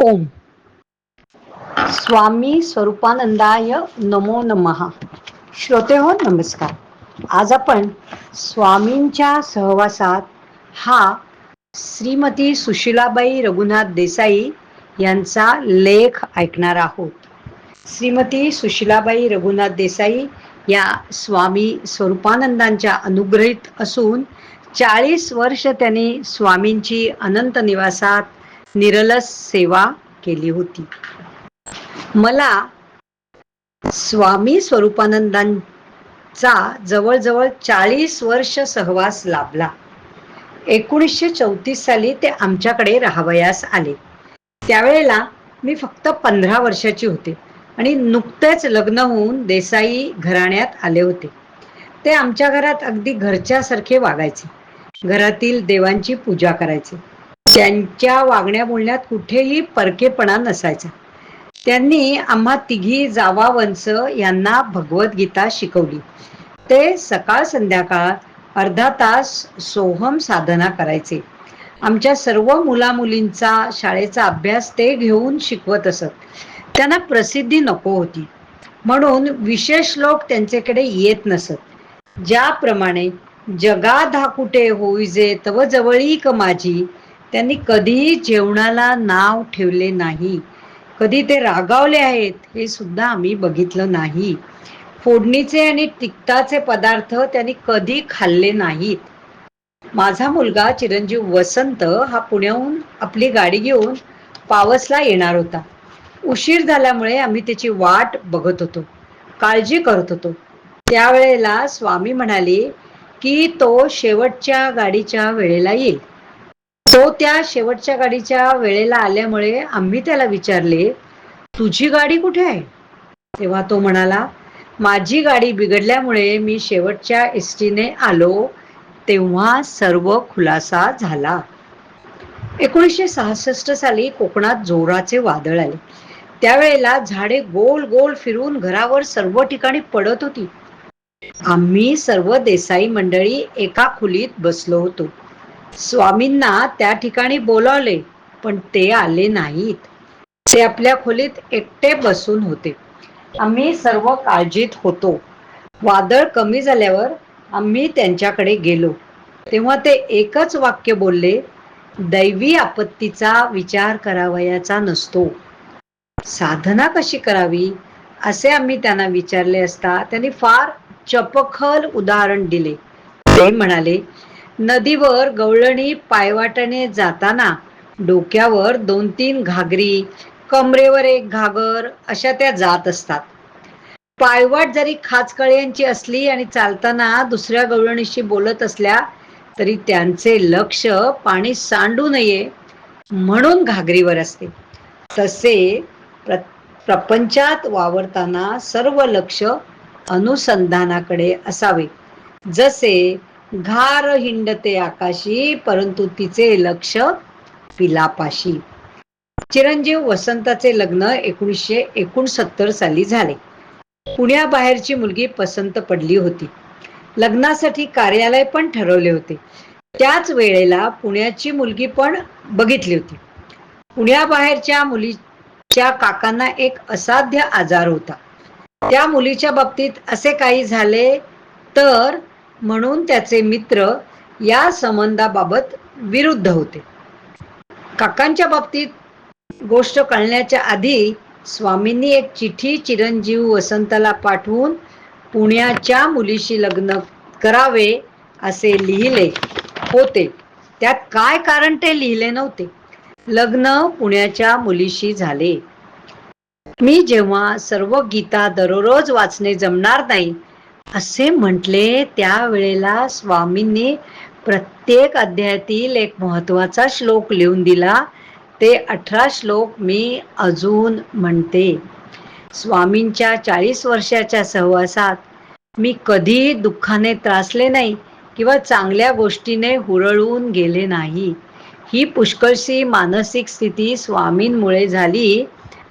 ओम. स्वामी स्वरूपानंदाय नमो नमहा श्रोते हो नमस्कार. आज आपण स्वामींच्या सहवासात हा श्रीमती सुशिलाबाई रघुनाथ देसाई यांचा लेख ऐकणार आहोत. श्रीमती सुशिलाबाई रघुनाथ देसाई या स्वामी स्वरूपानंदांच्या अनुग्रहित असून चाळीस वर्ष त्यांनी स्वामींची अनंत निवासात निरलस सेवा केली होती. मला स्वामी स्वरूपानंदांचा जवळजवळ चाळीस वर्ष सहवास लाभला. एकोणीसशे चौतीस साली ते आमच्याकडे राहावयास आले. त्यावेळेला मी फक्त पंधरा वर्षाची होते आणि नुकतेच लग्न होऊन देसाई घराण्यात आले होते. ते आमच्या घरात अगदी घरच्यासारखे वागायचे. घरातील देवांची पूजा करायचे. त्यांच्या वागण्या बोलण्यात कुठेही परकेपणा नसायचा. त्यांनी आम्हा तिघी जावावंच यांना भगवद्गीता शिकवली. ते सकाळ संध्याकाळ अर्धा तास सोहम साधना करायचे. आमच्या सर्व मुला मुलींचा शाळेचा अभ्यास ते घेऊन शिकवत असत. त्यांना प्रसिद्धी नको होती. म्हणून विशेष लोक त्यांच्याकडे येत नसत. ज्याप्रमाणे जगा धाकुटे होईजे तव जवळीक माझी त्यांनी कधीही जेवणाला नाव ठेवले नाही. कधी ते रागावले आहेत हे सुद्धा आम्ही बघितलं नाही. फोडणीचे आणि तिखटाचे पदार्थ त्यांनी कधी खाल्ले नाहीत. माझा मुलगा चिरंजीव वसंत हा पुण्याहून आपली गाडी घेऊन पावसला येणार होता. उशीर झाल्यामुळे आम्ही त्याची वाट बघत होतो. काळजी करत होतो. त्यावेळेला स्वामी म्हणाले की तो शेवटच्या गाडीच्या वेळेला येईल. तो त्या शेवटच्या गाडीच्या वेळेला आल्यामुळे आम्ही त्याला विचारले तुझी गाडी कुठे आहे? तेव्हा तो म्हणाला माझी गाडी बिघडल्यामुळे मी शेवटच्या एस टीने आलो तेव्हा सर्व खुलासा झाला. एकोणीसशे सहासष्ट साली कोकणात जोराचे वादळ आले. त्यावेळेला झाडे गोल गोल फिरून घरावर सर्व ठिकाणी पडत होती. आम्ही सर्व देसाई मंडळी एका खोलीत बसलो होतो. स्वामींना त्या ठिकाणी बोलावले पण ते आले नाहीत. ते आपल्या खोलीत एकटे बसून होते. आम्ही सर्व काळजीत होतो. वादळ कमी झाल्यावर आम्ही त्यांच्याकडे गेलो. तेव्हा ते एकच वाक्य बोलले दैवी आपत्तीचा विचार करावयाचा नसतो. साधना कशी करावी असे आम्ही त्यांना विचारले असता त्यांनी फार चपखल उदाहरण दिले. ते म्हणाले नदीवर गवळणी पायवाटाने जाताना डोक्यावर दोन तीन घागरी कमरेवर एक घागर अशा त्या जात असतात. पायवाट जरी खाचकळ्यांची असली आणि चालताना दुसऱ्या गवळणीशी बोलत असल्या तरी त्यांचे लक्ष पाणी सांडू नये म्हणून घागरीवर असते. तसे प्र प्रपंचात वावरताना सर्व लक्ष अनुसंधानाकडे असावे. जसे घार हिंडते आकाशी परंतु तिचे लक्ष पिलापाशी. चिरंजीव वसंताचे लग्न एकोणीसशे एकोणसत्तर साली झाले. पुण्याबाहेरची मुलगी पसंत पडली होती. लग्नासाठी कार्यालय पण ठरवले होते. त्याच वेळेला पुण्याची मुलगी पण बघितली होती. पुण्याबाहेरच्या मुलीच्या काकांना एक असाध्य आजार होता. त्या मुलीच्या बाबतीत असे काही झाले तर म्हणून त्याचे मित्र या संबंधाबाबत विरुद्ध होते. काकांच्या बाबतीत गोष्ट कळण्याच्या आधी स्वामींनी एक चिठी चिरंजीव वसंताला पाठवून पुण्याच्या मुलीशी लग्न करावे असे लिहिले होते. त्यात काय कारण ते लिहिले नव्हते. लग्न पुण्याच्या मुलीशी झाले. मी जेव्हा सर्व गीता दररोज वाचणे जमणार नाही असे म्हटले त्यावेळेला स्वामींनी प्रत्येक अध्यायातील एक महत्त्वाचा श्लोक लिहून दिला. ते अठरा श्लोक मी अजून म्हणते. स्वामींच्या चाळीस वर्षाच्या सहवासात मी कधीही दुःखाने त्रासले नाही किंवा चांगल्या गोष्टीने हुरळून गेले नाही. ही पुष्कळशी मानसिक स्थिती स्वामींमुळे झाली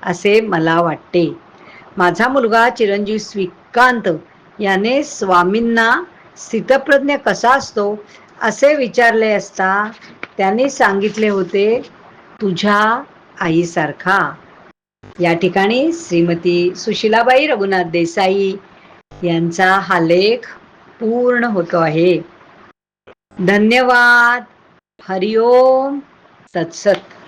असे मला वाटते. माझा मुलगा चिरंजीव श्रीकांत याने स्वामींना स्थितप्रज्ञ कसा असतो असे विचारले असता त्यांनी सांगितले होते तुझ्या आईसारखा. या ठिकाणी श्रीमती सुशिलाबाई रघुनाथ देसाई यांचा हा लेख पूर्ण होतो आहे. धन्यवाद. हरिओम. तत्सत.